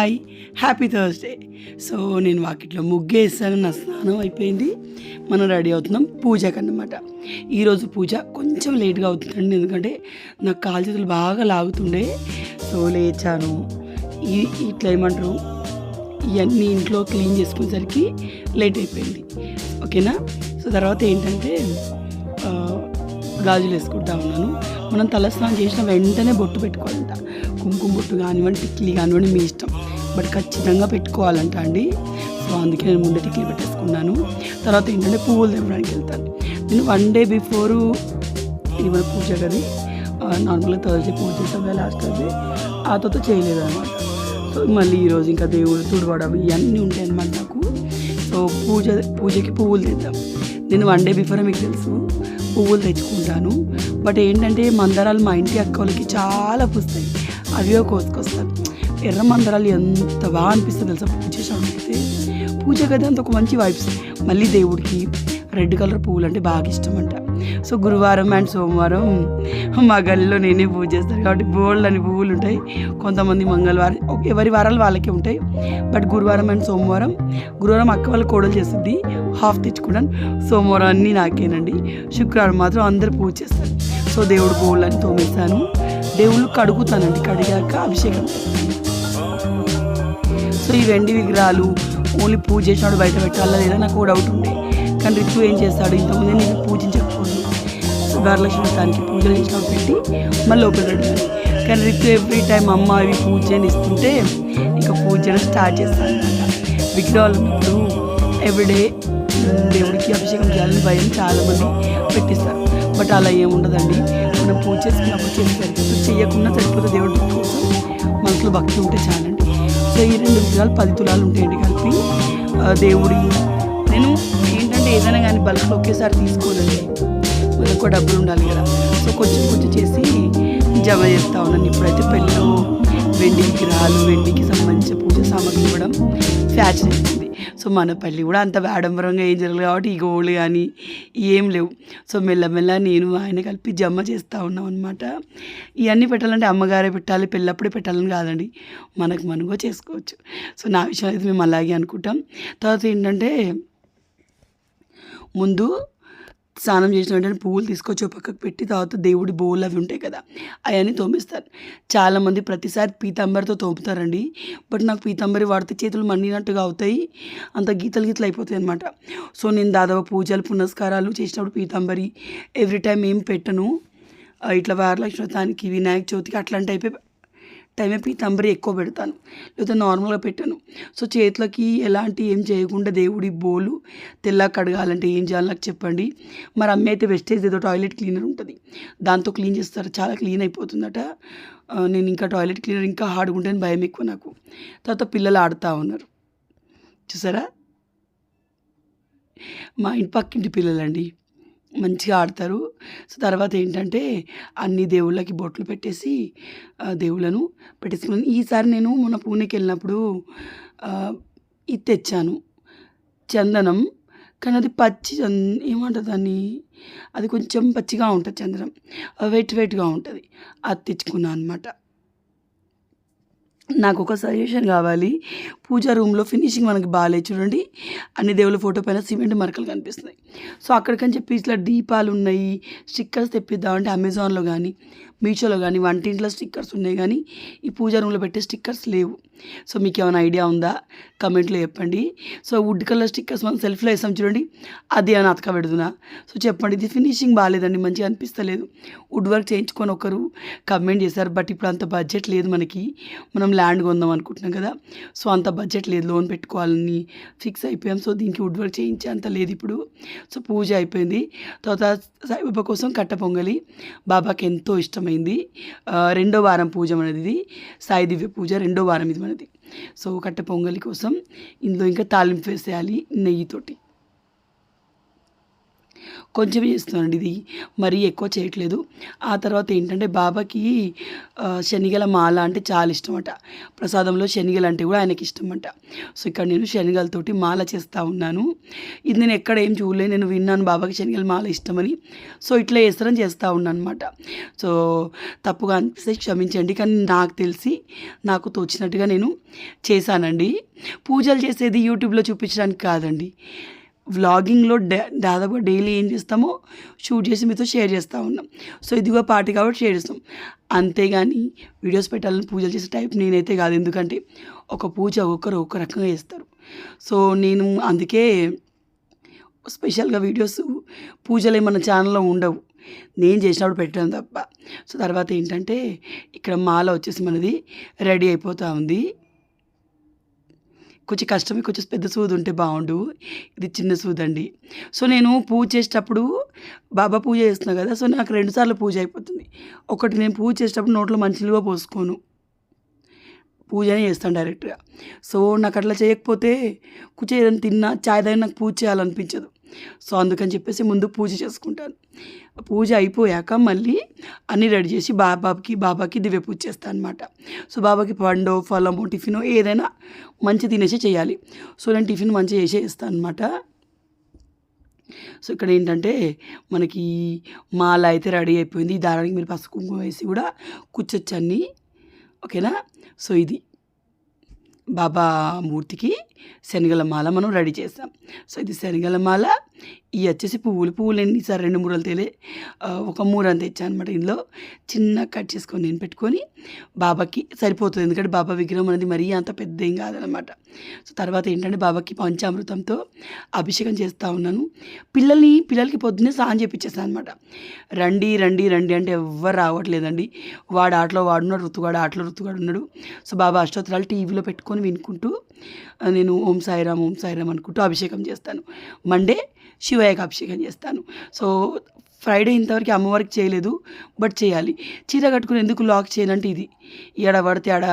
Hi happy Thursday so నేను వాకిట్లో ముగ్గేసాను. నా స్నానం అయిపోయింది. మనం రెడీ అవుతున్నాం పూజకన్నమాట ఈరోజు పూజ కొంచెం లేట్గా అవుతుందండి. ఎందుకంటే నాకు కాలు చేతులు బాగా లాగుతుండే. సో లేచాను. ఈ ఇట్లా ఏమంటారు ఇవన్నీ ఇంట్లో క్లీన్ చేసుకునేసరికి లేట్ అయిపోయింది. ఓకేనా? సో తర్వాత ఏంటంటే గాజులు వేసుకుంటా ఉన్నాను. మనం తలస్నానం చేసిన వెంటనే బొట్టు పెట్టుకోవాలంట. కుంకుమ బొట్టు కానివ్వండి టిక్లీ కానివ్వండి మీ ఇష్టం. బట్ ఖచ్చితంగా పెట్టుకోవాలంట అండి. సో అందుకే నేను ముందే టిక్లీ పెట్టేసుకున్నాను. తర్వాత ఏంటంటే పువ్వులు తెమ్మడానికి వెళ్తాను. నేను వన్ డే బిఫోరు ఇది మన పూజ గది. నార్మల్గా థర్స్డే పూజ చేస్తాం లాస్ట్ థర్స్డే. ఆ తర్వాత చేయలేదు అనమాట సో మళ్ళీ ఈరోజు ఇంకా దేవుడు తుడవడం ఇవన్నీ ఉంటాయి అనమాట నాకు. సో పూజ పూజకి పువ్వులు తెద్దాం. నేను వన్ డే బిఫోర్ మీకు తెలుసు. పువ్వులు తెచ్చుకుంటాను. బట్ ఏంటంటే మందారాలు మా ఇంటి అక్క వాళ్ళకి చాలా పూస్తాయి. అవి కోసుకొస్తాను. ఎర్రమందరాలు ఎంత బాగా అనిపిస్తుంది తెలుసా? పూజ చేసినప్పుడు పూజ కదా అంత ఒక మంచి వైబ్స్ మళ్ళీ దేవుడికి రెడ్ కలర్ పువ్వులు అంటే బాగా ఇష్టం అంట సో గురువారం అండ్ సోమవారం మా గల్లీలో నేనే పూజ చేస్తాను కాబట్టి బోల్డ్ అని పువ్వులు ఉంటాయి. కొంతమంది మంగళవారం ఎవరి వారాలు వాళ్ళకే ఉంటాయి. బట్ గురువారం అండ్ సోమవారం గురువారం అక్క వాళ్ళ కోడలు చేస్తుంది హాఫ్ తెచ్చుకున్నాను. సోమవారం అన్నీ నాకేనండి. శుక్రవారం మాత్రం అందరు పూజ చేస్తారు. సో దేవుడు బోల్డ్ అని తోమేస్తాను. దేవుళ్ళు కడుగుతానండి కడిగాక అభిషేకం చేస్తాను. సో ఈ వెండి విగ్రహాలు ఓన్లీ పూజ చేసినాడు బయట పెట్టాలా లేదా నాకు డౌట్ ఉండే. కానీ రితు ఏం చేస్తాడు? ఇంతకుముందే నేను పూజించకపోదు సో వరలక్ష్మి దానికి పూజలు చేసినా పెట్టి మళ్ళీ లోపల పెట్టాను కానీ రితు ఎవ్రీ టైం అమ్మ అవి పూజ ఇస్తుంటే ఇంకా పూజ చేయడం స్టార్ట్ చేస్తాను అనమాట విగ్రహాలు ఉన్నప్పుడు ఎవ్రీడే దేవుడికి అభిషేకం చేయాలని భయం చాలామంది పెట్టిస్తారు. బట్ అలా ఏముండదండి మనం పూజ చేసుకున్నప్పుడు చేసి సరిపోతుంది చేయకుండా సరిపోతుంది దేవుడి కోసం మనసులో భక్తి ఉంటే చాలండి. సో ఈ రెండు విగ్రహాలు పది తులాలు ఉంటాయండి కలిపి. దేవుడి నేను ఏంటంటే ఏదైనా కానీ బల్క్లో ఒకేసారి తీసుకోనండి మనకు డబ్బులు ఉండాలి కదా. సో కొంచెం కొంచెం చేసి జమ చేస్తా ఉన్నాను. ఇప్పుడైతే పెళ్ళిలో వెండి విగ్రహాలు వెండికి సంబంధించిన పూజ సామాగ్రి ఇవ్వడం ఫ్యాషన్ అవుతుంది సో మన పల్లి కూడా అంత ఆడంబరంగా ఏం జరగలేదు కాబట్టి ఈ గోళ్ళు కానీ ఏం లేవు. సో మెల్లమెల్ల నేను ఆయన కలిపి జమ చేస్తూ ఉన్నాం అనమాట ఇవన్నీ పెట్టాలంటే అమ్మగారే పెట్టాలి పెళ్ళప్పుడే పెట్టాలని కాదండి. మనకు మనగా చేసుకోవచ్చు. సో నా విషయం అయితే మేము అలాగే అనుకుంటాం. తర్వాత ఏంటంటే ముందు స్నానం చేసిన వెంటనే పువ్వులు తీసుకొచ్చి ఒక పక్కకు పెట్టి తర్వాత దేవుడి బోలు అవి ఉంటాయి కదా అవన్నీ తోమిస్తారు. చాలామంది ప్రతిసారి పీతాంబరితో తోముతారండి. బట్ నాకు పీతాంబరి వాడితే చేతులు మండినట్టుగా అవుతాయి. అంత గీతలు గీతలు అయిపోతాయి అనమాట సో నేను దాదాపు పూజలు పునస్కారాలు చేసినప్పుడు పీతాంబరి ఎవ్రీ టైం ఏం పెట్టను. ఇట్లా వారలక్ష్మి వ్రతానికి వినాయక చవితికి అట్లాంటి అయిపోయి టైమే తంబరి ఎక్కువ పెడతాను లేకపోతే నార్మల్గా పెట్టాను. సో చేతులకి ఎలాంటి ఏం చేయకుండా దేవుడి బోలు తెల్ల కడగాలంటే ఏం చేయాలి నాకు చెప్పండి. మరి అమ్మ అయితే వెస్టేజ్ ఏదో టాయిలెట్ క్లీనర్ ఉంటుంది దాంతో క్లీన్ చేస్తారు చాలా క్లీన్ అయిపోతుందట. నేను ఇంకా టాయిలెట్ క్లీనర్ ఇంకా హార్డ్గా ఉంటేనే భయం ఎక్కువ నాకు. తర్వాత పిల్లలు ఆడుతూ ఉన్నారు. చూసారా? మా ఇంటి పక్కింటి పిల్లలండి. మంచిగా ఆడతారు. సో తర్వాత ఏంటంటే అన్ని దేవుళ్ళకి బొట్లు పెట్టేసి దేవుళ్ళను పెట్టేసుకున్నాను. ఈసారి నేను మొన్న పూణేకి వెళ్ళినప్పుడు ఇది తెచ్చాను. చందనం. కానీ అది పచ్చి ఏమంటుంది దాన్ని? అది కొంచెం పచ్చిగా ఉంటుంది చందనం. వెయిట్ వెయిట్గా ఉంటుంది. అది తెచ్చుకున్నాను అనమాట నాకు ఒక సజెషన్ కావాలి. పూజా రూమ్లో ఫినిషింగ్ మనకి బాగాలేదు చూడండి. అన్ని దేవుళ్ళ ఫోటో పైన సిమెంట్ మరకలు కనిపిస్తున్నాయి. సో అక్కడికని చెప్పి ఇట్లా దీపాలు ఉన్నాయి. స్టిక్కర్స్ తెప్పిద్దామంటే అమెజాన్లో కానీ మీషోలో కానీ వంటింట్లో స్టిక్కర్స్ ఉన్నాయి కానీ ఈ పూజా రూమ్లో పెట్టే స్టిక్కర్స్ లేవు. సో మీకు ఏమైనా ఐడియా ఉందా? కమెంట్లో చెప్పండి. సో వుడ్ కలర్ స్టిక్కర్స్ మనం సెల్ఫ్లో వేసాం చూడండి. అది అని అతక పెడుతున్నా సో చెప్పండి. ఇది ఫినిషింగ్ బాగాలేదండి మంచిగా అనిపిస్తలేదు. వుడ్ వర్క్ చేయించుకొని ఒకరు కమెంట్ చేశారు బట్ ఇప్పుడు అంత బడ్జెట్ లేదు మనకి. మనం ల్యాండ్ కొందాం అనుకుంటున్నాం కదా. సో అంత బడ్జెట్ లేదు లోన్ పెట్టుకోవాలని ఫిక్స్ అయిపోయాం. సో దీనికి వుడ్ వర్క్ చేయించే అంత లేదు ఇప్పుడు. సో పూజ అయిపోయింది. తర్వాత సాయిబాబా కోసం కట్ట పొంగలి. బాబాకి ఎంతో ఇష్టం ప్రారంభమైంది. రెండో వారం పూజ మనది సాయి దివ్య పూజ రెండో వారం ఇది మనది. సో కట్ట పొంగలి కోసం ఇందులో ఇంకా తాలింపు వేసేయాలి నెయ్యితోటి. కొంచెం చేస్తున్నానండి ఇది. మరీ ఎక్కువ చేయట్లేదు. ఆ తర్వాత ఏంటంటే బాబాకి శనిగల మాల అంటే చాలా ఇష్టం అట ప్రసాదంలో శనిగలు అంటే కూడా ఆయనకి ఇష్టం అంట సో ఇక్కడ నేను శనిగలతోటి మాల చేస్తూ ఉన్నాను. ఇది నేను ఎక్కడ ఏం చూడలేదు నేను విన్నాను బాబాకి శనిగల మాల ఇష్టమని. సో ఇట్లా చేస్తారని చేస్తూ ఉన్నాను అనమాట సో తప్పుగా అనిపిస్తే క్షమించండి కానీ నాకు తెలిసి నాకు తోచినట్టుగా నేను చేశానండి. పూజలు చేసేది యూట్యూబ్లో చూపించడానికి కాదండి. వ్లాగింగ్లో దాదాపు దాదాపుగా డైలీ ఏం చేస్తామో షూట్ చేసి మీతో షేర్ చేస్తూ ఉన్నాం. సో ఇదిగో పార్టీ కాబట్టి షేర్ చేస్తాం. అంతేగాని వీడియోస్ పెట్టాలని పూజలు చేసే టైప్ నేనైతే కాదు. ఎందుకంటే ఒక పూజ ఒక్కరు ఒక రకంగా చేస్తారు. సో నేను అందుకే స్పెషల్గా వీడియోస్ పూజలు మన ఛానల్లో ఉండవు. నేను చేసినప్పుడు పెట్టాను తప్ప. సో తర్వాత ఏంటంటే ఇక్కడ మాల వచ్చేసి మనది రెడీ అయిపోతూ ఉంది. కొంచెం కష్టమే కొంచెం పెద్ద సూది ఉంటే బాగుండు. ఇది చిన్న సూది అండి సో నేను పూజ చేసేటప్పుడు బాబా పూజ చేస్తున్నా కదా సో నాకు రెండుసార్లు పూజ అయిపోతుంది. ఒకటి నేను పూజ చేసేటప్పుడు నోట్లో మంచిగా పోసుకోను. పూజనే చేస్తాను డైరెక్ట్గా. సో నాకు అట్లా చేయకపోతే కూర్చో ఏదైనా తిన్నా చాయ్ దగ్గర నాకు పూజ చేయాలనిపించదు. సో అందుకని చెప్పేసి ముందు పూజ చేసుకుంటాను. పూజ అయిపోయాక మళ్ళీ అన్నీ రెడీ చేసి బాబాకి బాబాకి దివ్య పూజ చేస్తాను అనమాట సో బాబాకి పండో ఫలమో టిఫినో ఏదైనా మంచి తినేసి చేయాలి. సో నేను టిఫిన్ మంచి చేసే ఇస్తాను అనమాట సో ఇక్కడ ఏంటంటే మనకి మాల అయితే రెడీ అయిపోయింది. ఈ దారానికి మీరు పసుపు కుంకుమ వేసి కూడా కూర్చొచ్చు అన్నీ ఓకేనా? సో ఇది బాబా మూర్తికి శనగల మాల మనం రెడీ చేస్తాం సో ఇది శనగల మాల ఇవి వచ్చేసి పువ్వులు పువ్వులు అండి సార్ రెండు మూరలు తేలే ఒక మూర తెచ్చాను అనమాట ఇందులో. చిన్న కట్ చేసుకొని నేను పెట్టుకొని బాబాకి సరిపోతుంది. ఎందుకంటే బాబా విగ్రహం అనేది మరీ అంత పెద్ద ఏం కాదనమాట సో తర్వాత ఏంటంటే బాబాకి పంచామృతంతో అభిషేకం చేస్తూ ఉన్నాను. పిల్లల్ని పిల్లలకి పొద్దున్నే స్నానం చేపించేస్తాను అనమాట రండి రండి రండి అంటే ఎవ్వరు రావట్లేదండి. వాడు ఆటలో వాడున్నాడు రుతుగాడు ఆటలో రుతుగాడు ఉన్నాడు. సో బాబా అష్టోత్తరాలు టీవీలో పెట్టుకొని వినుకుంటూ నేను ఓం సాయిరామ్ ఓం సాయిరామ్ అనుకుంటూ అభిషేకం చేస్తాను. మండే శివయ్యకి అభిషేకం చేస్తాను. సో ఫ్రైడే ఇంతవరకు అమ్మవారికి చేయలేదు బట్ చేయాలి. చీర కట్టుకుని ఎందుకు లాక్ చేయనంటే ఇది. ఎడ పడితే ఆడ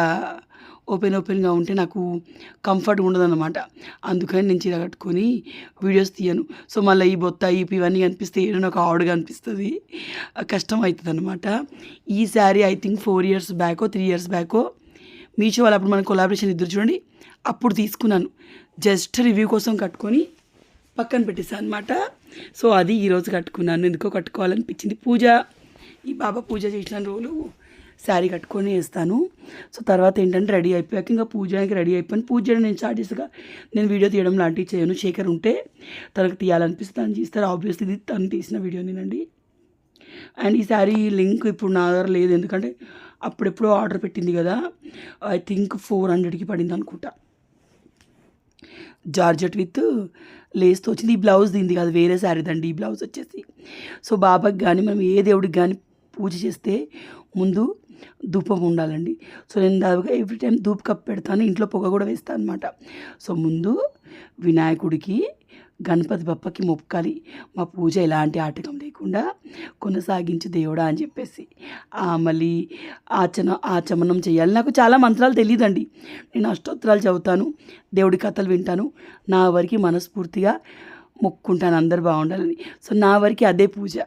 ఓపెన్ ఓపెన్గా ఉంటే నాకు కంఫర్ట్గా ఉండదన్నమాట. అందుకని నేను చీర కట్టుకొని వీడియోస్ తీయను. సో మళ్ళీ ఈ బొత్త ఈ ఇవన్నీ కనిపిస్తే ఏదో నాకు ఆడుగా అనిపిస్తుంది కష్టం అవుతుంది అనమాట ఈ sari I think four years బ్యాకో three years బ్యాకో మీషో వాళ్ళు అప్పుడు మన కొలాబరేషన్ ఇద్దరు చూడండి. అప్పుడు తీసుకున్నాను. జస్ట్ రివ్యూ కోసం కట్టుకొని పక్కన పెట్టేసాను అనమాట సో అది ఈరోజు కట్టుకున్నాను. ఎందుకో కట్టుకోవాలనిపించింది. పూజ ఈ బాబా పూజ చేసిన రోజులు శారీ కట్టుకొని వేస్తాను. సో తర్వాత ఏంటంటే రెడీ అయిపోయాక ఇంకా పూజకి రెడీ అయిపోయాను. పూజ చేయడం నేను స్టార్ట్ చేసాక నేను వీడియో తీయడం లాంటివి చేయను. శేఖర్ ఉంటే తనకు తీయాలనిపిస్తే తను తీస్తారు. ఆబ్వియస్లీ ఇది తను తీసిన వీడియో నేనండి. అండ్ ఈ శారీ లింక్ ఇప్పుడు నా దగ్గర లేదు. ఎందుకంటే అప్పుడెప్పుడో ఆర్డర్ పెట్టింది కదా. ఐ థింక్ ఫోర్ హండ్రెడ్కి పడింది అనుకుంటా. జార్జెట్ విత్ లేస్తో వచ్చింది ఈ బ్లౌజ్ దింది కాదు వేరే శారీదండి ఈ బ్లౌజ్ వచ్చేసి. సో బాబాకి కానీ మనం ఏ దేవుడికి కానీ పూజ చేస్తే ముందు ధూపం ఉండాలండి. సో నేను దాదాపుగా ఎవ్రీ టైం ధూప్ కప్ పెడతాను ఇంట్లో పొగ కూడా వేస్తాను అనమాట సో ముందు వినాయకుడికి గణపతి బప్పకి మొక్కాలి మా పూజ ఎలాంటి ఆటకం లేకుండా కొనసాగించు దేవుడా అని చెప్పేసి. ఆ, మళ్ళీ ఆచన ఆచమనం చేయాలి. నాకు చాలా మంత్రాలు తెలియదండి నేను అష్టోత్తరాలు చదువుతాను దేవుడి కథలు వింటాను. నా వరకు మనస్ఫూర్తిగా మొక్కుంటాను అందరు బాగుండాలని. సో నా వరకు అదే పూజ.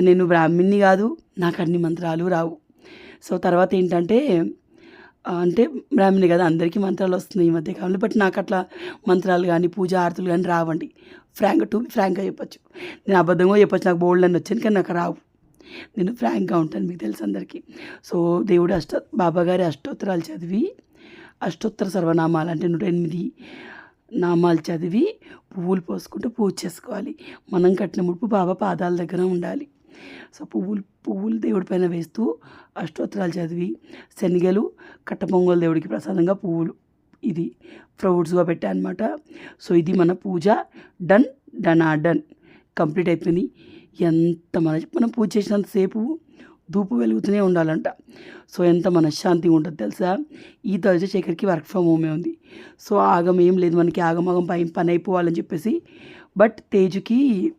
నేను బ్రాహ్మణ్ణి కాదు నాకు అన్ని మంత్రాలు రావు. సో తర్వాత ఏంటంటే అంటే బ్రాహ్మణి కదా అందరికీ మంత్రాలు వస్తున్నాయి ఈ మధ్యకాలంలో బట్ నాకు అట్లా మంత్రాలు కానీ పూజ ఆరతులు కానీ రావండి. ఫ్రాంక్ టు ఫ్రాంక్గా చెప్పొచ్చు. నేను అబద్ధంగా చెప్పొచ్చు నాకు బోల్డ్ అని వచ్చాను కానీ నాకు రావు. నేను ఫ్రాంక్గా ఉంటాను మీకు తెలుసు అందరికీ. సో దేవుడు అష్ట బాబా గారి అష్టోత్తరాలు చదివి అష్టోత్తర సర్వనామాలు అంటే నూట ఎనిమిది నామాలు చదివి పువ్వులు పోసుకుంటూ పూజ చేసుకోవాలి. మనం కట్టిన ముడుపు బాబా పాదాల దగ్గర ఉండాలి. సో పువ్వులు పువ్వులు దేవుడి పైన వేస్తూ అష్టోత్తరాలు చదివి శనగలు కట్టపొంగల్ దేవుడికి ప్రసాదంగా పువ్వులు. ఇది ఫ్రూట్స్గా పెట్టా అనమాట సో ఇది మన పూజ. డన్ డన్ ఆ డన్. కంప్లీట్ అయిపోయింది. ఎంత మన మనం పూజ చేసినంతసేపు ధూపు వెలుగుతూనే ఉండాలంట. సో ఎంత మనశ్శాంతి ఉంటుంది తెలుసా? ఈ థర్స్డే శేఖర్కి వర్క్ ఫ్రమ్ హోమే ఉంది. సో ఆగం ఏం లేదు మనకి. ఆగమాగం పై పని అయిపోవాలని చెప్పేసి. బట్ తేజుకి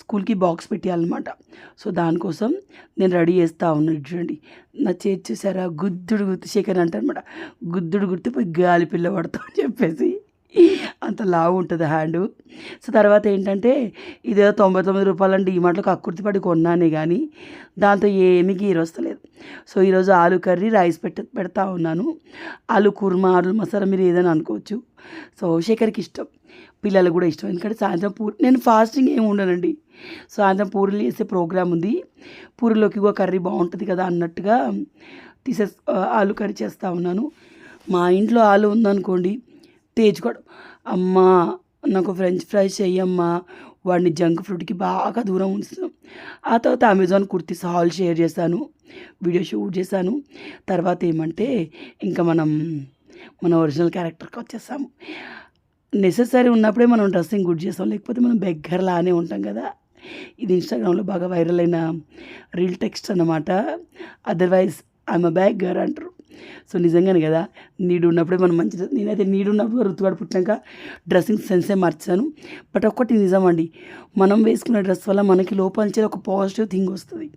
స్కూల్కి బాక్స్ పెట్టేయాలన్నమాట. సో దానికోసం నేను రెడీ చేస్తూ ఉన్నాను చూడండి. నా చేతి చూసారా? గుద్దుడు గుర్తు శేఖర్ అంటారనమాట గుద్దుడు గుర్తు పోయి గాలి పిల్ల పడతా అని చెప్పేసి అంత లావు ఉంటుంది హ్యాండ్. సో తర్వాత ఏంటంటే ఇదేదో తొంభై తొమ్మిది రూపాయలండి ఈ మాటలకు అక్కుర్తి పడి కొన్నానే కానీ దాంతో ఏమీ గీరు వస్తలేదు. సో ఈరోజు ఆలు కర్రీ రైస్ పెట్ట పెడతా ఉన్నాను. ఆలు కుర్మా ఆలు మసాలా మీరు ఏదైనా అనుకోవచ్చు. సో శేఖర్కి ఇష్టం. పిల్లలకు కూడా ఇష్టం. ఎందుకంటే సాయంత్రం పూరి నేను ఫాస్టింగ్ ఏమి ఉండనండి. సాయంత్రం పూరీలు చేసే ప్రోగ్రామ్ ఉంది. పూరిలోకి కూడా కర్రీ బాగుంటుంది కదా అన్నట్టుగా తీసే ఆలు కర్రీ చేస్తూ ఉన్నాను. మా ఇంట్లో ఆలు ఉందనుకోండి తేజుకోవడం అమ్మా నాకు ఫ్రెంచ్ ఫ్రైస్ చెయ్యమ్మా వాడిని జంక్ ఫుడ్కి బాగా దూరం ఉంచుతాం. ఆ తర్వాత అమెజాన్ కుర్తీస్ హాల్ షేర్ చేశాను వీడియో షూట్ చేశాను తర్వాత ఏమంటే ఇంకా మనం మన ఒరిజినల్ క్యారెక్టర్కి వచ్చేసాము నెససరీ ఉన్నప్పుడే మనం డ్రెస్సింగ్ గుడ్ చేస్తాం. లేకపోతే మనం బెగ్గరలానే ఉంటాం కదా. ఇది ఇన్స్టాగ్రామ్లో బాగా వైరల్ అయిన రీల్ టెక్స్ట్ అన్నమాట. అదర్వైజ్ ఐఎమ్ అ బ్యాగర్ అంటారు. సో నిజంగానే కదా. నీడు ఉన్నప్పుడే మనం మంచి నేనైతే నీడు ఉన్నప్పుడు ఋతువాడు పుట్టాక డ్రెస్సింగ్ సెన్సే మార్చాను. బట్ ఒక్కటి నిజం అండి. మనం వేసుకున్న డ్రెస్ వల్ల మనకి లోపల ఒక పాజిటివ్ థింగ్ వస్తుంది.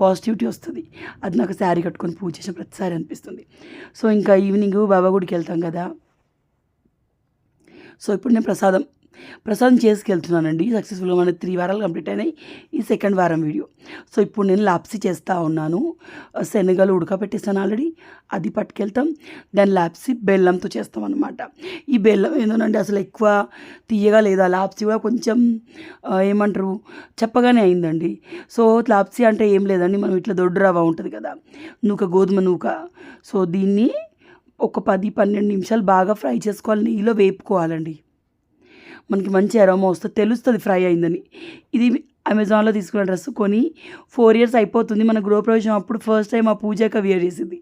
పాజిటివిటీ వస్తుంది. అది నాకు శారీ కట్టుకొని పూజ చేసిన ప్రతిసారి అనిపిస్తుంది. సో ఇంకా ఈవినింగ్ బాబా గుడికి వెళ్తాం కదా. సో ఇప్పుడు నేను ప్రసాదం ప్రసాదం చేసుకెళ్తున్నానండి. సక్సెస్ఫుల్గా మన త్రీ వారాలు కంప్లీట్ అయినాయి. ఈ సెకండ్ వారం వీడియో. సో ఇప్పుడు నేను లాప్సీ చేస్తూ ఉన్నాను. శనగలు ఉడకబెట్టేస్తాను ఆల్రెడీ. అది పట్టుకెళ్తాం. దాని లాప్సీ బెల్లంతో చేస్తాం అనమాట ఈ బెల్లం ఏంటంటే అసలు ఎక్కువ తీయగా లేదా లాప్సీ కూడా కొంచెం ఏమంటారు చెప్పగానే అయిందండి. సో లాప్సీ అంటే ఏం లేదండి మనం ఇట్లా దొడ్డు రవ్వ ఉంటుంది కదా. నూక గోధుమ నూక. సో దీన్ని ఒక పది పన్నెండు నిమిషాలు బాగా ఫ్రై చేసుకోవాలి నెయ్యిలో వేపుకోవాలండి. మనకి మంచి అరోమా వస్తుంది తెలుస్తుంది ఫ్రై అయిందని. ఇది అమెజాన్లో తీసుకున్న డ్రెస్ కొని ఫోర్ ఇయర్స్ అయిపోతుంది మన గృహప్రవేశం అప్పుడు ఫస్ట్ టైం ఆ పూజాక వేర్ చేసింది.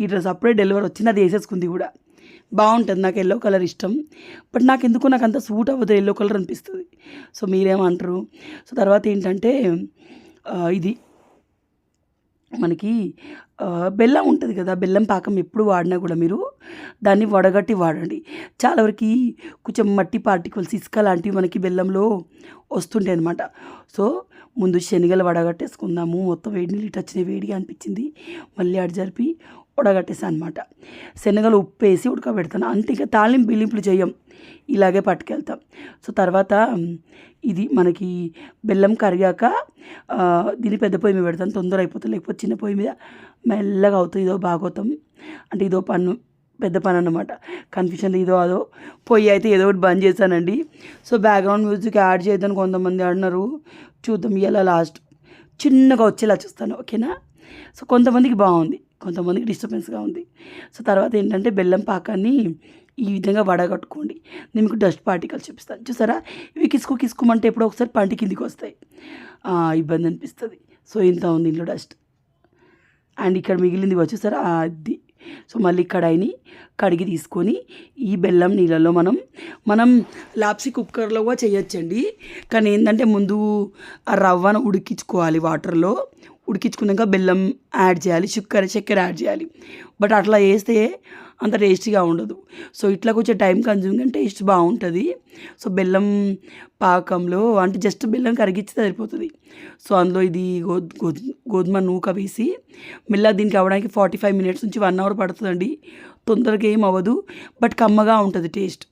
ఈ డ్రెస్ అప్పుడే డెలివరీ వచ్చింది అది వేసేసుకుంది కూడా. బాగుంటుంది నాకు ఎల్లో కలర్ ఇష్టం. బట్ నాకు ఎందుకో నాకు అంత సూట్ అవ్వదు ఎల్లో కలర్ అనిపిస్తుంది. సో మీరేమంటారు? సో తర్వాత ఏంటంటే ఇది మనకి బెల్లం ఉంటుంది కదా బెల్లం పాకం ఎప్పుడు వాడినా కూడా మీరు దాన్ని వడగట్టి వాడండి. చాలా వరకు కొంచెం మట్టి పార్టికల్స్ ఇసుక లాంటివి మనకి బెల్లంలో వస్తుంటాయి అనమాట సో ముందు శనగలు వడగట్టేసుకుందాము. మొత్తం వేడి నీళ్ళు ఇటు వేడిగా అనిపించింది. మళ్ళీ అటు జరిపి ఉడగట్టేసాను అనమాట శనగలు ఉప్పు వేసి ఉడకబెడతాను. అంటే ఇక తాళింపు బిల్లింపులు చేయం. ఇలాగే పట్టుకెళ్తాం. సో తర్వాత ఇది మనకి బెల్లం కరిగాక దీన్ని పెద్ద పొయ్యి మీద పెడతాను తొందర అయిపోతుంది. లేకపోతే చిన్న పొయ్యి మీద మెల్లగా అవుతుంది. ఇదో భాగవతం అంటే ఇదో పన్ను పెద్ద పని అనమాట కన్ఫ్యూషన్ ఇదో అదో పొయ్యి అయితే ఏదో ఒకటి బంద్ చేశానండి. సో బ్యాక్గ్రౌండ్ మ్యూజిక్ యాడ్ చేద్దాం కొంతమంది అన్నారు చూద్దాం ఇలా లాస్ట్. చిన్నగా వచ్చేలా చూస్తాను. ఓకేనా? సో కొంతమందికి బాగుంది. కొంతమందికి డిస్టర్బెన్స్గా ఉంది. సో తర్వాత ఏంటంటే బెల్లం పాకాన్ని ఈ విధంగా వడగట్టుకోండి. నేను మీకు డస్ట్ పార్టికల్స్ చూపిస్తాను. చూసారా? ఇవి కిసుకు కిసుకుమంటే ఎప్పుడో ఒకసారి పంటి కిందికి వస్తాయి. ఇబ్బంది అనిపిస్తుంది. సో ఇంత ఉంది ఇంట్లో డస్ట్ అండ్ ఇక్కడ మిగిలింది వచ్చేసారా అది. సో మళ్ళీ కడాయిని కడిగి తీసుకొని ఈ బెల్లం నీళ్ళలో మనం మనం లాప్సీ కుక్కర్లో కూడా చేయొచ్చండి. కానీ ఏంటంటే ముందు ఆ రవ్వను ఉడికించుకోవాలి వాటర్లో ఉడికించుకున్నాక బెల్లం యాడ్ చేయాలి చక్కెర చక్కెర యాడ్ చేయాలి. బట్ అట్లా వేస్తే అంత టేస్టీగా ఉండదు. సో ఇట్లా కొంచెం టైం కన్జ్యూమింగ్ అంటే టేస్ట్ బాగుంటుంది. సో బెల్లం పాకంలో అంటే జస్ట్ బెల్లం కరిగిస్తే సరిపోతుంది. సో అందులో ఇది గో గోధు- గోధుమ నూక వేసి మెల్లగా దీనికి అవ్వడానికి ఫార్టీ ఫైవ్ మినిట్స్ నుంచి వన్ అవర్ పడుతుందండి. తొందరగా ఏం అవ్వదు బట్ కమ్మగా ఉంటుంది టేస్ట్.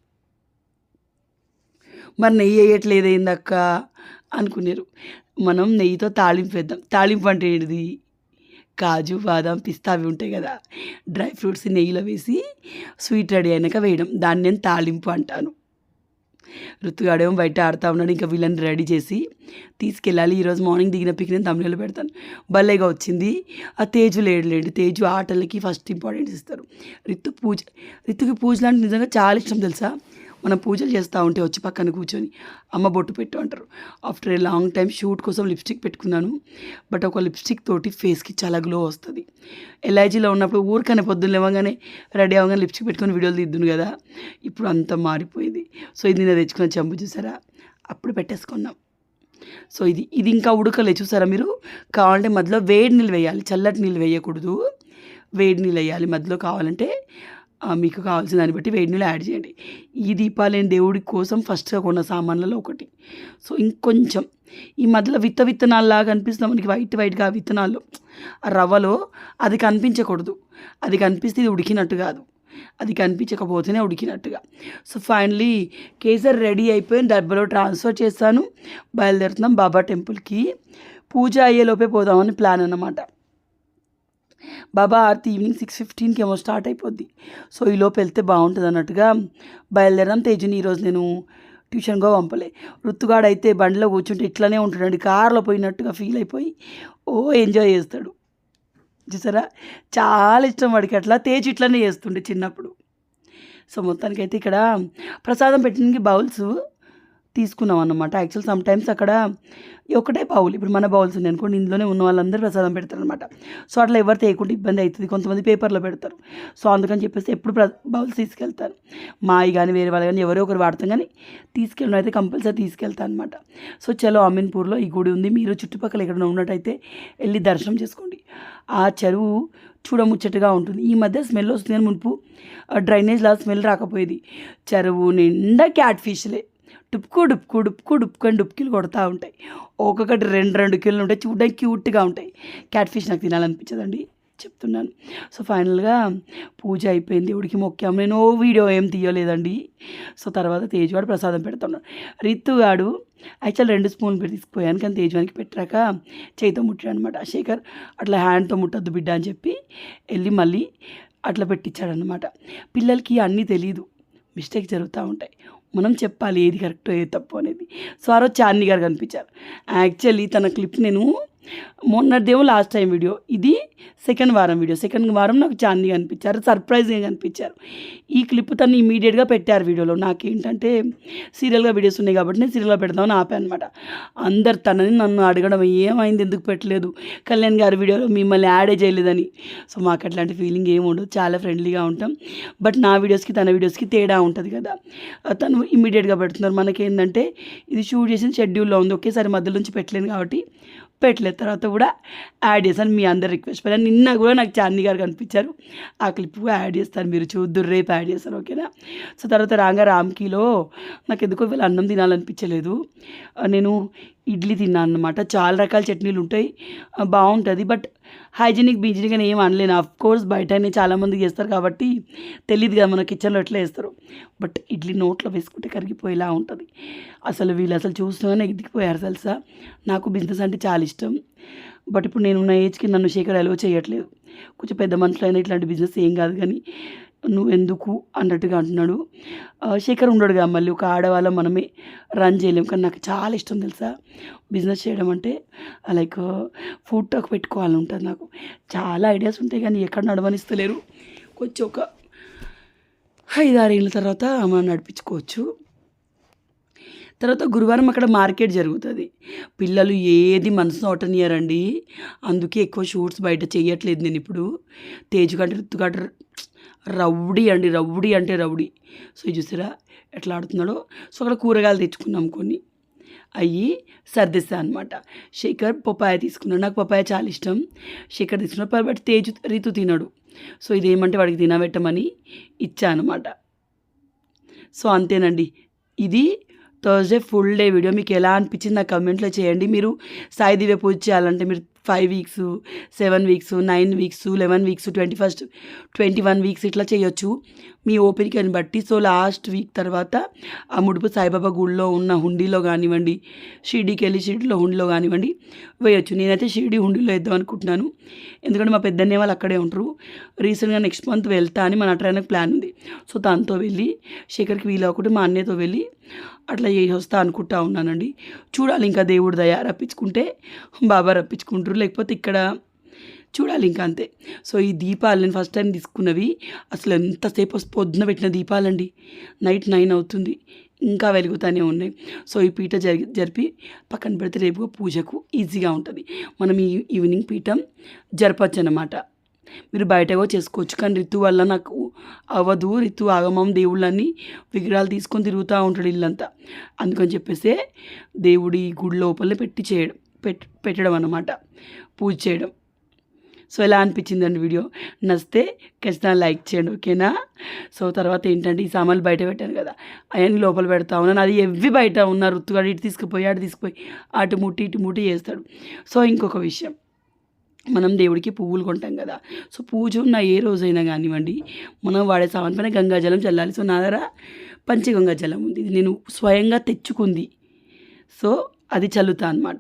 మరి నెయ్యి వేయట్లేదు ఏందక్క? అనుకున్నారు. మనం నెయ్యితో తాళింపు వేద్దాం. తాళింపు అంటే ఏంటిది? కాజు బాదం పిస్తా అవి ఉంటాయి కదా. డ్రై ఫ్రూట్స్ నెయ్యిలో వేసి స్వీట్ రెడీ అయినాక వేయడం. దాన్ని నేను తాళింపు అంటాను. ఋతుగాడేమో బయట ఆడుతూ ఉన్నాడు. ఇంకా వీళ్ళని రెడీ చేసి తీసుకెళ్ళాలి. ఈరోజు మార్నింగ్ దిగిన పిక్ నేను తమిళలో పెడతాను. భలేగా వచ్చింది. ఆ తేజు లేడులేండి తేజు ఆటలకి ఫస్ట్ ఇంపార్టెన్స్ ఇస్తారు. రితు పూజ. రితుకి పూజలు అంటే నిజంగా చాలా ఇష్టం తెలుసా? మనం పూజలు చేస్తూ ఉంటే వచ్చి పక్కన కూర్చొని అమ్మ బొట్టు పెట్టు అంటారు. After a long time shoot కోసం లిప్స్టిక్ పెట్టుకున్నాను. బట్ ఒక లిప్స్టిక్ తోటి ఫేస్కి చాలా గ్లో వస్తుంది. ఎల్ఐజీలో ఉన్నప్పుడు ఊరికనే పొద్దున్న లేవగానే రెడీ అవ్వగానే లిప్స్టిక్ పెట్టుకొని వీడియోలు తీద్దును కదా. ఇప్పుడు అంతా మారిపోయింది. సో ఇది నేను తెచ్చుకున్న చెంబు చూసారా? అప్పుడు పెట్టేసుకున్నాం. సో ఇది ఇది ఇంకా ఉడకలే చూసారా మీరు? కావాలంటే మధ్యలో వేడి నీళ్ళు వేయాలి. చల్లటి నీళ్ళు వేయకూడదు. వేడి నీళ్ళు వేయాలి. మధ్యలో కావాలంటే మీకు కావాల్సిన దాన్ని బట్టి వేడి నీళ్ళు యాడ్ చేయండి. ఈ దీపాలేని దేవుడి కోసం ఫస్ట్గా కొన్న సామాన్లలో ఒకటి. సో ఇంకొంచెం ఈ మధ్యలో విత్త విత్తనాల్లాగా అనిపిస్తుంది. మనకి వైట్ వైట్గా విత్తనాలు ఆ రవ్వలో అది కనిపించకూడదు. అది కనిపిస్తే ఇది ఉడికినట్టు కాదు. అది కనిపించకపోతేనే ఉడికినట్టుగా. సో ఫైనలీ కేసర్ రెడీ అయిపోయి డబ్బలో ట్రాన్స్ఫర్ చేస్తాను. బయలుదేరుతున్నాం బాబా టెంపుల్కి. పూజ అయ్యేలోపే పోదామని ప్లాన్ అన్నమాట. బాబా ఆర్తి ఈవినింగ్ సిక్స్ ఫిఫ్టీన్కి ఏమో స్టార్ట్ అయిపోద్ది. సో ఈలోపు వెళ్తే బాగుంటుంది అన్నట్టుగా బయలుదేరాం తేజుని ఈరోజు నేను ట్యూషన్గా పంపలే. వృత్తుగాడైతే బండిలో కూర్చుంటే ఇట్లానే ఉంటాడండి కార్లో పోయినట్టుగా ఫీల్ అయిపోయి ఓ ఎంజాయ్ చేస్తాడు. చూసారా? చాలా ఇష్టం వాడికి అట్లా. తేజ్ ఇట్లనే చేస్తుండే చిన్నప్పుడు. సో మొత్తానికైతే ఇక్కడ ప్రసాదం పెట్టడానికి బౌల్స్ తీసుకున్నాం అన్నమాట యాక్చువల్ సమ్ టైమ్స్ అక్కడ ఒకటే బౌల్. ఇప్పుడు మన బౌల్స్ ఉన్నాయి అనుకోండి ఇందులోనే ఉన్న వాళ్ళందరూ ప్రసాదం పెడతారు అనమాట సో అట్లా ఎవరు తేయకుండా ఇబ్బంది అవుతుంది. కొంతమంది పేపర్లో పెడతారు. సో అందుకని చెప్పేసి ఎప్పుడు ప్ర బౌల్స్ తీసుకెళ్తాను మాయి కానీ వేరే వాళ్ళు కానీ ఎవరో ఒకరు వాడతాం కానీ తీసుకెళ్ళిన అయితే కంపల్సరీ తీసుకెళ్తాను అనమాట సో చలో అమీన్పూర్లో ఈ గుడి ఉంది. మీరు చుట్టుపక్కల ఎక్కడ ఉన్నట్టయితే వెళ్ళి దర్శనం చేసుకోండి. ఆ చెరువు చూడముచ్చటగా ఉంటుంది. ఈ మధ్య స్మెల్ వస్తుంది అని మునుపు డ్రైనేజ్లా స్మెల్ రాకపోయేది. చెరువు నిండా క్యాట్ ఫిష్లే డుప్కు డుప్కు డుప్కు డుప్కు అని డుప్కిలు కొడతా ఉంటాయి. ఒక్కొక్కటి రెండు రెండు కిలోలు ఉంటాయి. చూడడానికి క్యూట్గా ఉంటాయి. క్యాట్ ఫిష్ నాకు తినాలనిపించదండి. చెప్తున్నాను. సో ఫైనల్గా పూజ అయిపోయింది. దేవుడికి మొక్కాం నేను ఓ వీడియో ఏం తీయలేదండి. సో తర్వాత తేజువాడు ప్రసాదం పెడుతున్నాడు. రిత్తుగాడు యాక్చువల్ రెండు స్పూన్లు పెట్టి తీసుకుపోయాను. కానీ తేజవానికి పెట్టాక చేతితో ముట్టాడు అనమాట శేఖర్ అట్లా హ్యాండ్తో ముట్టద్దు బిడ్డ అని చెప్పి వెళ్ళి మళ్ళీ అట్లా పెట్టించాడనమాట. పిల్లలకి అన్నీ తెలియదు మిస్టేక్ జరుగుతూ ఉంటాయి. మనం చెప్పాలి ఏది కరెక్టో ఏది తప్పు అనేది. సో ఆ రోజు చాందిని గారు కనిపించారు. యాక్చువల్లీ తన క్లిప్ నేను మొన్నటిదేమో లాస్ట్ టైం వీడియో ఇది సెకండ్ వారం వీడియో సెకండ్ వారం నాకు చాందీ కనిపించారు. సర్ప్రైజ్గా కనిపించారు. ఈ క్లిప్ తను ఇమీడియట్గా పెట్టారు వీడియోలో నాకేంటంటే సీరియల్గా వీడియోస్ ఉన్నాయి కాబట్టి నేను సీరియల్గా పెడదామని ఆపాను అనమాట అందరు తనని నన్ను అడగడం ఏమైంది? ఎందుకు పెట్టలేదు? కళ్యాణ్ గారి వీడియోలో మిమ్మల్ని యాడే చేయలేదని. సో మాకు అట్లాంటి ఫీలింగ్ ఏమి ఉండదు. చాలా ఫ్రెండ్లీగా ఉంటాం. బట్ నా వీడియోస్కి తన వీడియోస్కి తేడా ఉంటుంది కదా. తను ఇమీడియట్గా పెడుతున్నారు. మనకేంటంటే ఇది షూట్ చేసిన షెడ్యూల్లో ఉంది. ఒకేసారి మధ్యలో నుంచి పెట్టలేను కాబట్టి పెట్టలేదు. తర్వాత కూడా యాడ్ చేశాను. మీ అందరి రిక్వెస్ట్ పైన నిన్న కూడా నాకు చాందీ గారు కనిపించారు. ఆ క్లిప్ కూడా యాడ్ చేస్తాను. మీరు చూద్దరు రేపు యాడ్ చేస్తాను. ఓకేనా? సో తర్వాత రాగా రామ్కీలో నాకు ఎందుకో వీళ్ళు అన్నం తినాలనిపించలేదు. నేను ఇడ్లీ తిన్నాను అనమాట చాలా రకాల చట్నీలు ఉంటాయి. బాగుంటుంది బట్ హైజీనిక్ బీజీనిక్ అని ఏం అనలేను. అఫ్ కోర్స్ బయటనే చాలామంది చేస్తారు కాబట్టి తెలియదు కదా మన కిచెన్లో ఎట్లా వేస్తారు బట్ ఇడ్లీ నోట్లో వేసుకుంటే కరిగిపోయేలా ఉంటుంది. అసలు వీళ్ళు అసలు చూస్తూనే ఎదిగిపోయారు తెలుసా? నాకు బిజినెస్ అంటే చాలా ఇష్టం. బట్ ఇప్పుడు నేను ఉన్న ఏజ్కి నన్ను శేఖర్ అలో చేయట్లేదు. కొంచెం పెద్ద మనుషులైనా ఇట్లాంటి బిజినెస్ ఏం కాదు కానీ నువ్వు ఎందుకు అన్నట్టుగా అంటున్నాడు. శేఖర్ ఉండడు కదా మళ్ళీ. ఒక ఆడవాళ్ళం మనమే రన్ చేయలేం. కానీ నాకు చాలా ఇష్టం తెలుసా బిజినెస్ చేయడం అంటే. లైక్ ఫుడ్ టక్ పెట్టుకోవాలని ఉంటుంది నాకు. చాలా ఐడియాస్ ఉంటాయి కానీ ఎక్కడ నడవనిస్తలేరు. కొంచెం ఒక ఐదారు ఏళ్ళ తర్వాత మనం నడిపించుకోవచ్చు. తర్వాత గురువారం అక్కడ మార్కెట్ జరుగుతుంది. పిల్లలు ఏది మనసు నోటనియరండి అందుకే ఎక్కువ షూట్స్ బయట చేయట్లేదు నేను ఇప్పుడు. తేజు కంటే రుత్తు రౌడీ అండి రౌడీ అంటే రౌడీ. సో చూసారా? ఎట్లా ఆడుతున్నాడో? సో అక్కడ కూరగాయలు తెచ్చుకున్నాం కొన్ని. అయ్యి సర్దిస్తా అనమాట శేఖర్ పపాయ తీసుకున్నాడు. నాకు పపాయ చాలా ఇష్టం. శేఖర్ తీసుకున్నాడు బట్ తేజు రీతు తినడు. సో ఇదేమంటే వాడికి తినబెట్టమని ఇచ్చా అనమాట సో అంతేనండి. ఇది థర్స్డే ఫుల్ డే వీడియో మీకు ఎలా అనిపించింది నాకు కమెంట్లో చేయండి. మీరు సాయి దివ్య పూజ చేయాలంటే మీరు five weeks seven weeks nine weeks eleven weeks twenty first twenty one weeks ఇట్లా చేయొచ్చు. మీ ఓపికని బట్టి. సో లాస్ట్ వీక్ తర్వాత ఆ ముడుపు సాయిబాబా గుడిలో ఉన్న హుండీలో కానివ్వండి షిర్డీకి వెళ్ళి షిర్డీలో హుండీలో కానివ్వండి వేయొచ్చు. నేనైతే షిర్డీ హుండీలో వేద్దాం అనుకుంటున్నాను. ఎందుకంటే మా పెద్దన్నే వాళ్ళు అక్కడే ఉంటారు. రీసెంట్గా నెక్స్ట్ మంత్ వెళ్తా అని మన అట్రానికి ప్లాన్ ఉంది. సో తనతో వెళ్ళి శేఖర్కి వీలు అవ్వకుంటే మా అన్నయ్యతో వెళ్ళి అట్లా చేసి వస్తా అనుకుంటా ఉన్నానండి. చూడాలి ఇంకా దేవుడు దయ రప్పించుకుంటే బాబా రప్పించుకుంటారు. లేకపోతే ఇక్కడ చూడాలి ఇంకా అంతే. సో ఈ దీపాలు నేను ఫస్ట్ టైం తీసుకున్నవి. అసలు ఎంతసేపు పొద్దున పెట్టిన దీపాలండి. నైట్ నైన్ అవుతుంది. ఇంకా వెలుగుతూనే ఉన్నాయి. సో ఈ పీట జరి జరిపి పక్కన పెడితే రేపు పూజకు ఈజీగా ఉంటుంది. మనం ఈ ఈవినింగ్ పీఠం జరపచ్చు అన్నమాట మీరు బయటగా చేసుకోవచ్చు. కానీ రితు వల్ల నాకు అవ్వదు. రితు ఆగమం దేవుళ్ళని విగ్రహాలు తీసుకొని తిరుగుతూ ఉంటాడు ఇల్లంతా. అందుకని చెప్పేసి దేవుడి గుడి లోపలే పెట్టి చేయడం పెట్ పెట్టడం అన్నమాట. పూజ చేయడం. సో ఎలా అనిపించిందండి వీడియో? నచ్చితే ఖచ్చితంగా లైక్ చేయండి ఓకేనా? సో తర్వాత ఏంటంటే ఈ సామాన్లు బయట పెట్టాను కదా అవన్నీ లోపల పెడతా ఉన్నాను అది ఎవ్వి బయట ఉన్న. రుత్తుగాడు ఇటు తీసుకుపోయి అటు తీసుకుపోయి అటు ముట్టి ఇటు ముట్టి చేస్తాడు. సో ఇంకొక విషయం. మనం దేవుడికి పువ్వులు కొంటాం కదా. సో పూజ ఉన్న ఏ రోజైనా కానివ్వండి మనం వాడే సామాన్ పైన గంగాజలం చల్లాలి. సో నా దగ్గర పంచగంగాజలం ఉంది. ఇది నేను స్వయంగా తెచ్చుకుంది. సో అది చల్లుతా అనమాట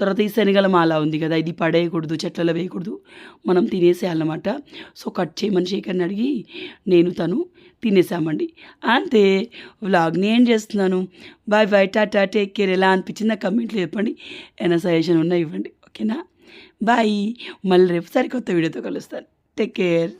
తర్వాత ఈ శనగల మాల ఉంది కదా ఇది పడేయకూడదు చెట్లలో వేయకూడదు. మనం తినేసేయాలన్నమాట సో కట్ చేయమని శేఖర్ని అడిగి నేను తను తినేసామండి. అంతే వ్లాగ్ని ఏం చేస్తున్నాను. Bye bye tata take care. ఎలా అనిపించింది నా కమెంట్లో చెప్పండి. ఏమైనా సజెషన్ ఉన్నా ఇవ్వండి. ఓకేనా? బాయ్. మళ్ళీ రేపు సరికొత్త వీడియోతో కలుస్తాను. Take care.